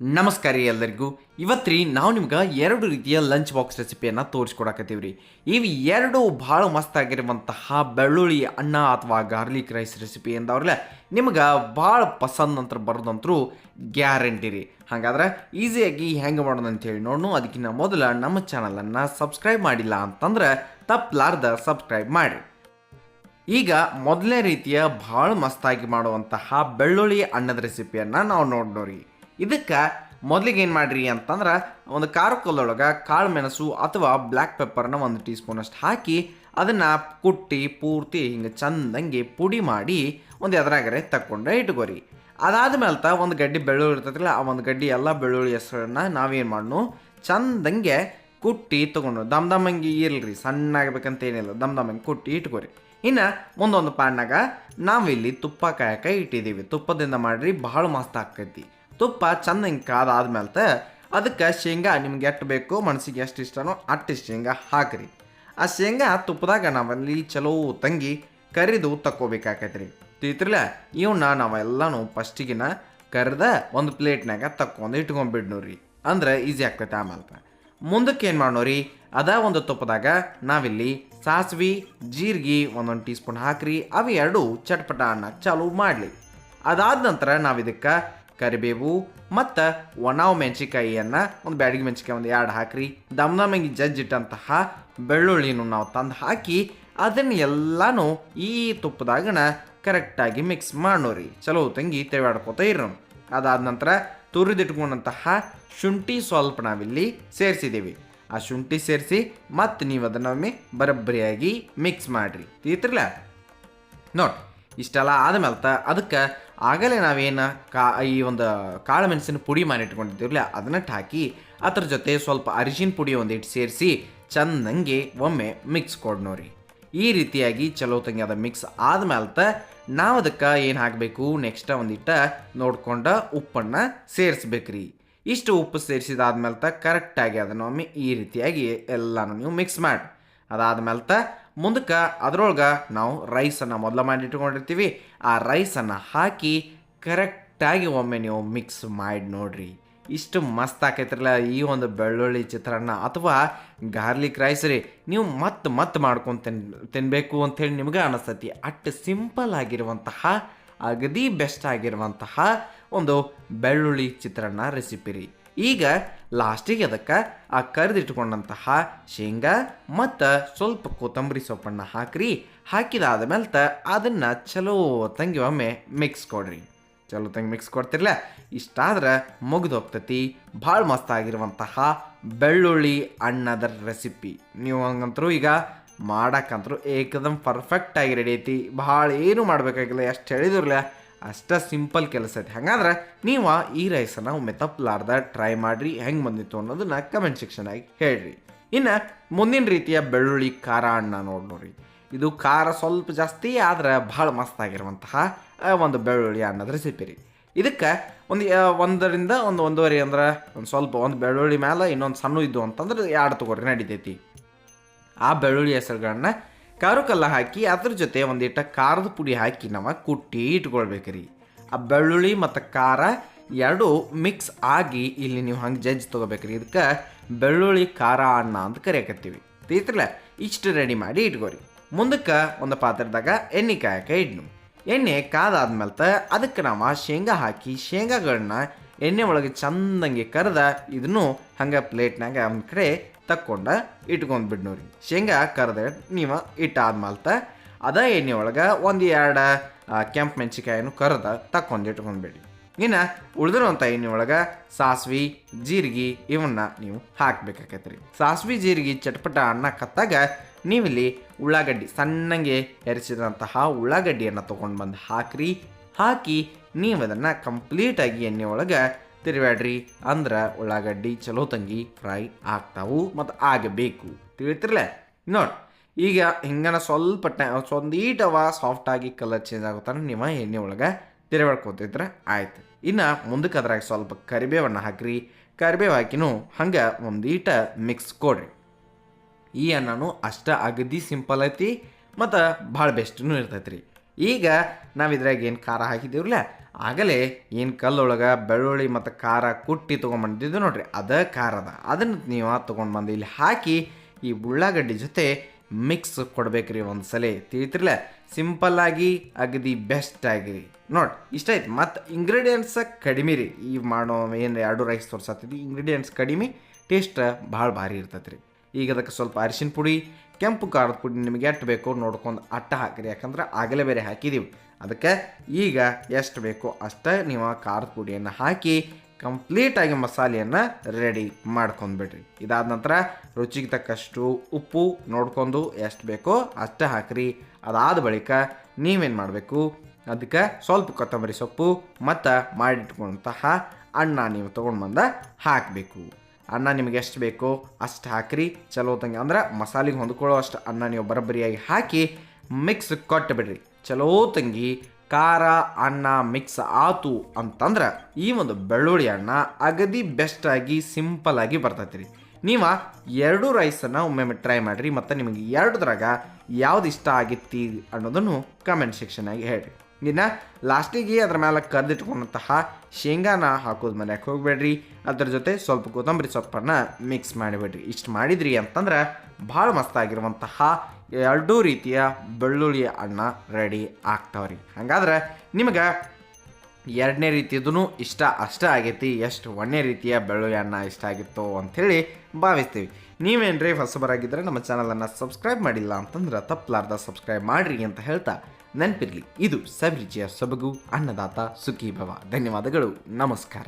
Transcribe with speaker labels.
Speaker 1: ನಮಸ್ಕಾರ ರೀ ಎಲ್ಲರಿಗೂ. ಇವತ್ತು ನಾವು ನಿಮ್ಗೆ ಎರಡು ರೀತಿಯ ಲಂಚ್ ಬಾಕ್ಸ್ ರೆಸಿಪಿಯನ್ನು ತೋರಿಸ್ಕೊಡಕತ್ತೀವಿ ರೀ ಇವು ಎರಡು ಭಾಳ ಮಸ್ತ್ ಆಗಿರುವಂತಹ ಬೆಳ್ಳುಳ್ಳಿ ಅನ್ನ ಅಥವಾ ಗಾರ್ಲಿಕ್ ರೈಸ್ ರೆಸಿಪಿ ಎಂದವ್ರಲ್ಲ, ನಿಮ್ಗೆ ಭಾಳ ಪಸಂದ್ ಅಂತ ಬರೋದಂತರೂ ಗ್ಯಾರಂಟಿ ರೀ. ಹಾಗಾದ್ರೆ ಈಸಿಯಾಗಿ ಹೆಂಗೆ ಮಾಡೋದು ಅಂತೇಳಿ ನೋಡೋಣ ಅದಕ್ಕಿಂತ ಮೊದಲು ನಮ್ಮ ಚಾನಲನ್ನು ಸಬ್ಸ್ಕ್ರೈಬ್ ಮಾಡಿಲ್ಲ ಅಂತಂದ್ರೆ ತಪ್ಪಲಾರ್ದ ಸಬ್ಸ್ಕ್ರೈಬ್ ಮಾಡಿ ಈಗ ಮೊದಲನೇ ರೀತಿಯ ಭಾಳ ಮಸ್ತಾಗಿ ಮಾಡುವಂತಹ ಬೆಳ್ಳುಳ್ಳಿ ಅನ್ನದ ರೆಸಿಪಿಯನ್ನು ನಾವು ನೋಡೋರಿ ಇದಕ್ಕೆ ಮೊದಲಿಗೆ ಏನು ಮಾಡ್ರಿ ಅಂತಂದ್ರೆ ಒಂದು ಖಾರಕ್ಕಲ್ಲೊಳಗೆ ಕಾಳು ಮೆಣಸು ಅಥವಾ ಬ್ಲ್ಯಾಕ್ ಪೆಪ್ಪರ್ನ ಒಂದು ಟೀ ಸ್ಪೂನಷ್ಟು ಹಾಕಿ ಅದನ್ನು ಕುಟ್ಟಿ ಪೂರ್ತಿ ಹಿಂಗೆ ಚಂದಂಗೆ ಪುಡಿ ಮಾಡಿ ಒಂದು ಎದುರಾಗರೆ ತಕ್ಕೊಂಡೆ ಇಟ್ಕೋರಿ. ಅದಾದ ಮೇಲೆ ಒಂದು ಗಡ್ಡಿ ಬೆಳ್ಳುಳ್ಳಿ ಇರ್ತೈತಿಲ್ಲ ಆ ಒಂದು ಗಡ್ಡಿ ಎಲ್ಲ ಬೆಳ್ಳುಳ್ಳಿ ಹೆಸರನ್ನ ನಾವೇನು ಮಾಡ್ನು ಚಂದಂಗೆ ಕುಟ್ಟಿ ತೊಗೊಂಡು ದಮ್ ದಮ್ಮಂಗೆ ಇರಲ್ರಿ ಸಣ್ಣ ಆಗ್ಬೇಕಂತ ಏನಿಲ್ಲ, ದಮ್ ದಮ್ಮಂಗೆ ಕುಟ್ಟಿ ಇಟ್ಕೋರಿ. ಇನ್ನು ಮುಂದೊಂದು ಪಾಣ್ಣಾಗ ನಾವಿಲ್ಲಿ ತುಪ್ಪ ಕಾಯಕ ಇಟ್ಟಿದ್ದೀವಿ. ತುಪ್ಪದಿಂದ ಮಾಡಿರಿ ಭಾಳ ಮಸ್ತ್ ಆಕೈತಿ ತುಪ್ಪ ಚಂದಂಗೆ ಕಾದಾದ್ಮೇಲೆ ಅದಕ್ಕೆ ಶೇಂಗಾ ನಿಮ್ಗೆ ಎಷ್ಟು ಬೇಕು ಮನಸ್ಸಿಗೆ ಎಷ್ಟು ಇಷ್ಟನೋ ಅಷ್ಟು ಶೇಂಗಾ ಹಾಕ್ರಿ. ಆ ಶೇಂಗಾ ತುಪ್ಪದಾಗ ನಾವಲ್ಲಿ ಚಲೋ ತಂಗಿ ಕರಿದು ತಕ್ಕೋಬೇಕಾಕೈತ್ರಿ. ತಿಳಿತ್ರಲ್ಲ ಇವನ್ನ ನಾವೆಲ್ಲನೂ ಫಸ್ಟಿಗಿನ ಕರೆದ ಒಂದು ಪ್ಲೇಟ್ನಾಗ ತಕ್ಕೊಂಡು ಇಟ್ಕೊಂಡ್ಬಿಡ್ನೋರಿ ಅಂದ್ರೆ ಈಸಿ ಆಗ್ತೈತೆ ಆಮೇಲೆ ಮುಂದಕ್ಕೆ ಏನು ಮಾಡೋರಿ ಅದ ಒಂದು ತುಪ್ಪದಾಗ ನಾವಿಲ್ಲಿ ಸಾಸ್ವಿ, ಜೀರಿಗೆ ಒಂದೊಂದು ಟೀ ಸ್ಪೂನ್ ಹಾಕ್ರಿ, ಅವು ಎರಡು ಚಟ್ಪಟ ಅನ್ನಕ್ಕೆ ಚಾಲು ಮಾಡಲಿ. ಅದಾದ ನಂತರ ನಾವು ಇದಕ್ಕೆ ಕರಿಬೇವು ಮತ್ತು ಒಣಾವ್ ಮೆಣಸಿಕಾಯಿಯನ್ನು ಒಂದು ಬ್ಯಾಡಗಿ ಮೆಣಸಿಕಾಯಿ ಒಂದು ಎರಡು ಹಾಕ್ರಿ. ದಮ್ ದಮಗೆ ಜಜ್ಜಿಟ್ಟಂತಹ ಬೆಳ್ಳುಳ್ಳಿನೂ ನಾವು ತಂದು ಹಾಕಿ ಅದನ್ನ ಎಲ್ಲನೂ ಈ ತುಪ್ಪದಾಗಣ ಕರೆಕ್ಟಾಗಿ ಮಿಕ್ಸ್ ಮಾಡೋರಿ ಚಲೋ ತಂಗಿ ತೆವಾಡ್ಕೋತ ಇರೋಣ ಅದಾದ ನಂತರ ತುರಿದಿಟ್ಕೊಂಡಂತಹ ಶುಂಠಿ ಸ್ವಲ್ಪ ನಾವಿಲ್ಲಿ ಸೇರಿಸಿದ್ದೀವಿ ಆ ಶುಂಠಿ ಸೇರಿಸಿ ಮತ್ತು ನೀವು ಅದನ್ನೊಮ್ಮೆ ಬರಬ್ಬರಿಯಾಗಿ ಮಿಕ್ಸ್ ಮಾಡಿರಿ. ತೀತ್ರಲ್ಲ ನೋಡಿ, ಇಷ್ಟೆಲ್ಲ ಆದಮೇಲೆ ಅದಕ್ಕೆ ಆಗಲೇ ನಾವೇನು ಕಾ, ಈ ಒಂದು ಕಾಳು ಮೆಣಸಿನ ಪುಡಿ ಮಾಡಿಟ್ಕೊಂಡಿದ್ದೀವಲ್ಲ ಅದನ್ನ ಹಾಕಿ ಅದ್ರ ಜೊತೆ ಸ್ವಲ್ಪ ಅರಿಶಿನ ಪುಡಿ ಒಂದಿಟ್ಟು ಸೇರಿಸಿ ಚಂದಂಗೆ ಒಮ್ಮೆ ಮಿಕ್ಸ್ ಕೊಡ್ನೋರಿ ಈ ರೀತಿಯಾಗಿ ಚಲೋ ತಂಗಿ ಅದ ಮಿಕ್ಸ್ ಆದ್ಮೇಲೆ ನಾವು ಅದಕ್ಕೆ ಏನು ಹಾಕಬೇಕು? ನೆಕ್ಸ್ಟ್ ಒಂದಿಟ್ಟ ನೋಡ್ಕೊಂಡು ಉಪ್ಪನ್ನು ಸೇರಿಸ್ಬೇಕ್ರಿ. ಇಷ್ಟು ಉಪ್ಪು ಸೇರಿಸಿದಾದ್ಮೇಲೆ ಕರೆಕ್ಟಾಗಿ ಅದನ್ನ ಒಮ್ಮೆ ಈ ರೀತಿಯಾಗಿ ಎಲ್ಲನೂ ನೀವು ಮಿಕ್ಸ್ ಮಾಡಿ. ಅದಾದ್ಮೇಲೆ ಮುಂದಕ್ಕೆ ಅದರೊಳಗೆ ನಾವು ರೈಸನ್ನು ಮೊದಲು ಮಾಡಿಟ್ಕೊಂಡಿರ್ತೀವಿ ಆ ರೈಸನ್ನು ಹಾಕಿ ಕರೆಕ್ಟಾಗಿ ಒಮ್ಮೆ ನೀವು ಮಿಕ್ಸ್ ಮಾಡಿ ನೋಡ್ರಿ. ಇಷ್ಟು ಮಸ್ತ್ ಆಕೈತ್ರಲ್ಲ ಈ ಒಂದು ಬೆಳ್ಳುಳ್ಳಿ ಚಿತ್ರಾನ್ನ ಅಥವಾ ಗಾರ್ಲಿಕ್ ರೈಸ್ ರೀ. ನೀವು ಮತ್ತೆ ಮತ್ತೆ ಮಾಡ್ಕೊಂಡು ತಿನ್ ತಿನ್ನಬೇಕು ಅಂಥೇಳಿ ನಿಮ್ಗೆ ಅನಿಸ್ತತಿ. ಅಟ್ ಸಿಂಪಲ್ ಆಗಿರುವಂತಹ, ಅಗದಿ ಬೆಸ್ಟ್ ಆಗಿರುವಂತಹ ಒಂದು ಬೆಳ್ಳುಳ್ಳಿ ಚಿತ್ರಾನ್ನ ರೆಸಿಪಿ ರೀ. ಈಗ ಲಾಸ್ಟಿಗೆ ಅದಕ್ಕೆ ಆ ಕರೆದಿಟ್ಕೊಂಡಂತಹ ಶೇಂಗಾ ಮತ್ತು ಸ್ವಲ್ಪ ಕೊತ್ತಂಬರಿ ಸೊಪ್ಪನ್ನು ಹಾಕ್ರಿ. ಹಾಕಿದಾದ ಮೇಲೆ ಅದನ್ನು ಚಲೋ ತಂಗಿ ಒಮ್ಮೆ ಮಿಕ್ಸ್ ಕೊಡ್ರಿ. ಚಲೋ ತಂಗಿ ಮಿಕ್ಸ್ ಕೊಡ್ತಿರ್ಲ. ಇಷ್ಟಾದ್ರೆ ಮುಗಿದು ಹೋಗ್ತತಿ ಭಾಳ ಮಸ್ತ್ ಆಗಿರುವಂತಹ ಬೆಳ್ಳುಳ್ಳಿ ಅಣ್ಣದ ರೆಸಿಪಿ ನೀವು ಹಂಗಂತರೂ ಈಗ ಮಾಡಕ್ಕಂತರೂ ಏಕದಮ್ ಪರ್ಫೆಕ್ಟ್ ಆಗಿ ರೆಡಿ ಐತಿ. ಭಾಳ ಏನು ಮಾಡಬೇಕಾಗಿಲ್ಲ, ಎಷ್ಟು ಹೇಳಿದ್ರಲ್ಲ ಅಷ್ಟ ಸಿಂಪಲ್ ಕೆಲಸ ಐತೆ. ಹಾಗಾದ್ರೆ ನೀವು ಈ ರೈಸನ್ನು ಒಮ್ಮೆ ತಪ್ಪಲಾರ್ದ ಟ್ರೈ ಮಾಡಿರಿ, ಹೆಂಗೆ ಬಂದಿತ್ತು ಅನ್ನೋದನ್ನ ಕಮೆಂಟ್ ಸೆಕ್ಷನಾಗಿ ಹೇಳ್ರಿ. ಇನ್ನು ಮುಂದಿನ ರೀತಿಯ ಬೆಳ್ಳುಳ್ಳಿ, ಖಾರ ಅಣ್ಣ ನೋಡಿ ಇದು ಖಾರ ಸ್ವಲ್ಪ ಜಾಸ್ತಿ ಆದ್ರೆ ಭಾಳ ಮಸ್ತ್ ಆಗಿರುವಂತಹ ಒಂದು ಬೆಳ್ಳುಳ್ಳಿ ಅನ್ನದ ರೆಸಿಪಿ ರೀ. ಇದಕ್ಕೆ ಒಂದು ಒಂದರಿಂದ ಒಂದು ಒಂದೂವರೆ ಅಂದ್ರೆ ಒಂದು ಸ್ವಲ್ಪ ಒಂದು ಬೆಳ್ಳುಳ್ಳಿ ಮೇಲೆ ಇನ್ನೊಂದು ಸಣ್ಣ ಇದ್ದು ಅಂತಂದ್ರೆ ಎರಡು ತಗೋರಿ ನಡಿತೈತಿ. ಆ ಬೆಳ್ಳುಳ್ಳಿ ಹೆಸರುಗಳನ್ನ ಕಲ್ಲ ಹಾಕಿ ಅದ್ರ ಜೊತೆ ಒಂದಿಟ್ಟ ಖಾರದ ಪುಡಿ ಹಾಕಿ ನಾವು ಕುಟ್ಟಿ ಇಟ್ಕೊಳ್ಬೇಕ್ರಿ. ಆ ಬೆಳ್ಳುಳ್ಳಿ ಮತ್ತು ಖಾರ ಎರಡು ಮಿಕ್ಸ್ ಆಗಿ ಇಲ್ಲಿ ನೀವು ಹಂಗೆ ಜಜ್ಜಿ ತೊಗೋಬೇಕ್ರಿ. ಇದಕ್ಕೆ ಬೆಳ್ಳುಳ್ಳಿ, ಖಾರ, ಅನ್ನ ಅಂತ ಕರಿಯಕತ್ತೀವಿ. ತಿಳಿತ್ರಲ್ಲ? ಇಷ್ಟು ರೆಡಿ ಮಾಡಿ ಇಟ್ಕೋರಿ. ಮುಂದಕ್ಕೆ ಒಂದು ಪಾತ್ರದಾಗ ಎಣ್ಣೆ ಕಾಯಕ ಇಡ್ನು. ಎಣ್ಣೆ ಕಾದಾದ್ಮೇಲೆ ಅದಕ್ಕೆ ನಾವು ಶೇಂಗಾ ಹಾಕಿ ಶೇಂಗಾಗಳನ್ನ ಎಣ್ಣೆ ಒಳಗೆ ಚಂದಂಗೆ ಕರೆದ ಇದನ್ನು ಹಂಗೆ ಪ್ಲೇಟ್ನಾಗ ಒಂದು ಕಡೆ ತಕ್ಕೊಂಡ ಇಟ್ಕೊಂಡು ಬಿಡ್ನೋರಿ ಶೇಂಗಾ ಕರೆದ ನೀವು ಇಟ್ಟಾದ್ಮಲ್ತ ಅದ ಎಣ್ಣೆ ಒಳಗೆ ಒಂದು ಎರಡು ಕೆಂಪು ಮೆಣಸಿಕಾಯನ್ನು ಕರೆದ ತಕ್ಕೊಂಡು ಇಟ್ಕೊಂಡ್ಬಿಡಿ ಇನ್ನು ಉಳಿದಿರುವಂಥ ಎಣ್ಣೆ ಒಳಗೆ ಸಾಸ್ವಿ, ಜೀರಿಗೆ ಇವನ್ನ ನೀವು ಹಾಕ್ಬೇಕಾಕೈತ್ರಿ. ಸಾಸ್ವಿ, ಜೀರಿಗೆ, ಚಟ್ಪಟ, ಅನ್ನ ಕತ್ತಾಗ ನೀವಿಲ್ಲಿ ಉಳ್ಳಾಗಡ್ಡಿ ಸಣ್ಣಗೆ ಎರಚಿದಂತಹ ಉಳ್ಳಾಗಡ್ಡಿಯನ್ನು ತೊಗೊಂಡು ಬಂದು ಹಾಕ್ರಿ. ಹಾಕಿ ನೀವು ಅದನ್ನು ಕಂಪ್ಲೀಟಾಗಿ ಎಣ್ಣೆ ಒಳಗೆ ತಿರುವಾಡ್ರಿ ಅಂದ್ರೆ ಉಳ್ಳಾಗಡ್ಡಿ ಚಲೋ ತಂಗಿ ಫ್ರೈ ಆಗ್ತಾವು ಮತ್ತು ಆಗಬೇಕು. ತಿಳಿತಿರ್ಲ? ನೋಡಿ, ಈಗ ಹಿಂಗನ ಸ್ವಲ್ಪ ಟೈ ಒಂದೀಟವ ಸಾಫ್ಟಾಗಿ ಕಲರ್ ಚೇಂಜ್ ಆಗುತ್ತಾನೆ ನಿಮ್ಮ ಎಣ್ಣೆ ಒಳಗೆ ತಿರುವಾಡ್ಕೊತಿದ್ರೆ ಆಯ್ತು. ಇನ್ನು ಮುಂದಕ್ಕೆ ಅದ್ರಾಗ ಸ್ವಲ್ಪ ಕರಿಬೇವನ್ನು ಹಾಕ್ರಿ. ಕರಿಬೇವು ಹಾಕಿನೂ ಹಂಗೆ ಒಂದೀಟ ಮಿಕ್ಸ್ ಕೊಡ್ರಿ. ಈ ಅನ್ನನೂ ಅಷ್ಟ ಅಗದಿ ಸಿಂಪಲ್ ಐತಿ ಮತ್ತು ಭಾಳ ಬೆಸ್ಟ್ನೂ ಇರ್ತೈತೆ ರೀ ಈಗ ನಾವು ಇದ್ರಾಗ ಏನು ಖಾರ ಹಾಕಿದ್ದೀವ್ರಲ್ಲ, ಆಗಲೇ ಏನು ಕಲ್ಲೊಳಗೆ ಬೆಳ್ಳುಳ್ಳಿ ಮತ್ತು ಖಾರ ಕುಟ್ಟಿ ತೊಗೊಂಬಂದಿದ್ದು ನೋಡ್ರಿ, ಅದ ಖಾರದ. ಅದ ಅದನ್ನು ನೀವು ತೊಗೊಂಡು ಬಂದು ಇಲ್ಲಿ ಹಾಕಿ ಈ ಉಳ್ಳಾಗಡ್ಡಿ ಜೊತೆ ಮಿಕ್ಸ್ ಕೊಡ್ಬೇಕ್ರಿ ಒಂದು ಸಲ ತಿಳಿತಿರ್ಲ ಸಿಂಪಲ್ಲಾಗಿ ಅಗದಿ ಬೆಸ್ಟ್ ಆಗಿರಿ ನೋಡಿ, ಇಷ್ಟ ಆಯ್ತು. ಮತ್ತು ಇಂಗ್ರೀಡಿಯೆಂಟ್ಸ ಕಡಿಮೆ ರೀ. ಈ ಮಾಡೋ, ಏನು ಎರಡು ರೈಸ್ ತೋರ್ಸತ್ತಿದ್ವಿ ಇಂಗ್ರೀಡಿಯೆಂಟ್ಸ್ ಕಡಿಮೆ ಟೇಸ್ಟ್ ಭಾಳ ಭಾರಿ ಇರ್ತೈತೆ ರೀ ಈಗ ಅದಕ್ಕೆ ಸ್ವಲ್ಪ ಅರಿಶಿನ ಪುಡಿ, ಕೆಂಪು ಖಾರದ ಪುಡಿ ನಿಮಗೆ ಎಷ್ಟು ಬೇಕೋ ನೋಡ್ಕೊಂಡು ಅಟ್ಟ ಹಾಕಿರಿ. ಯಾಕಂದ್ರೆ ಆಗಲೇ ಬೇರೆ ಹಾಕಿದ್ದೀವಿ ಅದಕ್ಕೆ ಈಗ ಎಷ್ಟು ಬೇಕೋ ಅಷ್ಟೇ ನೀವು ಖಾರದ ಪುಡಿಯನ್ನು ಹಾಕಿ ಕಂಪ್ಲೀಟಾಗಿ ಮಸಾಲೆಯನ್ನು ರೆಡಿ ಮಾಡ್ಕೊಂಡ್ಬಿಡ್ರಿ. ಇದಾದ ನಂತರ ರುಚಿಗೆ ತಕ್ಕಷ್ಟು ಉಪ್ಪು ನೋಡ್ಕೊಂಡು ಎಷ್ಟು ಬೇಕೋ ಅಷ್ಟೇ ಹಾಕಿರಿ. ಅದಾದ ಬಳಿಕ ನೀವೇನು ಮಾಡಬೇಕು? ಅದಕ್ಕೆ ಸ್ವಲ್ಪ ಕೊತ್ತಂಬರಿ ಸೊಪ್ಪು ಮತ್ತು ಮಾಡಿಟ್ಕೊಂತಹ ಅಣ್ಣ ನೀವು ತೊಗೊಂಡು ಬಂದ ಹಾಕಬೇಕು. ಅನ್ನ ನಿಮಗೆ ಎಷ್ಟು ಬೇಕೋ ಅಷ್ಟು ಹಾಕಿರಿ. ಚಲೋ ತಂಗಿ ಅಂದ್ರೆ ಮಸಾಲೆಗೆ ಹೊಂದ್ಕೊಳ್ಳೋ ಅಷ್ಟು ಅನ್ನ ನೀವು ಬರೋಬ್ಬರಿಯಾಗಿ ಹಾಕಿ ಮಿಕ್ಸ್ ಕೊಟ್ಟುಬಿಡ್ರಿ ಚಲೋ ತಂಗಿ, ಖಾರ ಅನ್ನ ಮಿಕ್ಸ್ ಆತು ಅಂತಂದ್ರೆ ಈ ಒಂದು ಬೆಳ್ಳುಳ್ಳಿ ಅನ್ನ ಅಗದಿ ಬೆಸ್ಟಾಗಿ ಸಿಂಪಲಾಗಿ ಬರ್ತೈತಿ ರೀ ನೀವು ಎರಡು ರೈಸನ್ನು ಒಮ್ಮೆ ಟ್ರೈ ಮಾಡಿರಿ ಮತ್ತು ನಿಮಗೆ ಎರಡದ್ರಾಗ ಯಾವ್ದು ಇಷ್ಟ ಆಗಿತ್ತಿ ಅನ್ನೋದನ್ನು ಕಮೆಂಟ್ ಸೆಕ್ಷನಾಗಿ ಹೇಳ್ರಿ. ಇನ್ನು ಲಾಸ್ಟಿಗೆ ಅದ್ರ ಮೇಲೆ ಕರೆದಿಟ್ಕೊಂಡಂತಹ ಶೇಂಗಾನ ಹಾಕೋದು ಮನೆಗೆ ಹೋಗಬೇಡ್ರಿ. ಅದ್ರ ಜೊತೆ ಸ್ವಲ್ಪ ಕೊತ್ತಂಬರಿ ಸೊಪ್ಪನ್ನು ಮಿಕ್ಸ್ ಮಾಡಿಬಿಡ್ರಿ. ಇಷ್ಟು ಮಾಡಿದ್ರಿ ಅಂತಂದ್ರೆ ಭಾಳ ಮಸ್ತಾಗಿರುವಂತಹ ಎರಡೂ ರೀತಿಯ ಬೆಳ್ಳುಳ್ಳಿ ಅನ್ನ ರೆಡಿ ಆಗ್ತಾವ್ರಿ. ಹಾಗಾದ್ರೆ ನಿಮಗೆ ಎರಡನೇ ರೀತಿಯದೂ ಇಷ್ಟ ಅಷ್ಟೇ ಆಗೈತಿ, ಎಷ್ಟು ಒಂದನೇ ರೀತಿಯ ಬೆಳ್ಳುಳ್ಳಿ ಅನ್ನ ಇಷ್ಟ ಆಗಿತ್ತು ಅಂಥೇಳಿ ಭಾವಿಸ್ತೀವಿ. ನೀವೇನ್ರಿ ಹೊಸಬರಾಗಿದ್ದರೆ ನಮ್ಮ ಚಾನಲನ್ನು ಸಬ್ಸ್ಕ್ರೈಬ್ ಮಾಡಿಲ್ಲ ಅಂತಂದ್ರೆ ತಪ್ಪಲಾರ್ದ ಸಬ್ಸ್ಕ್ರೈಬ್ ಮಾಡಿರಿ ಅಂತ ಹೇಳ್ತಾ ನೆನಪಿರಲಿ ಇದು ಸವಿರುಚಿಯ ಸೊಬಗು ಅನ್ನದಾತ ಸುಖೀಭವ. ಧನ್ಯವಾದಗಳು. ನಮಸ್ಕಾರ.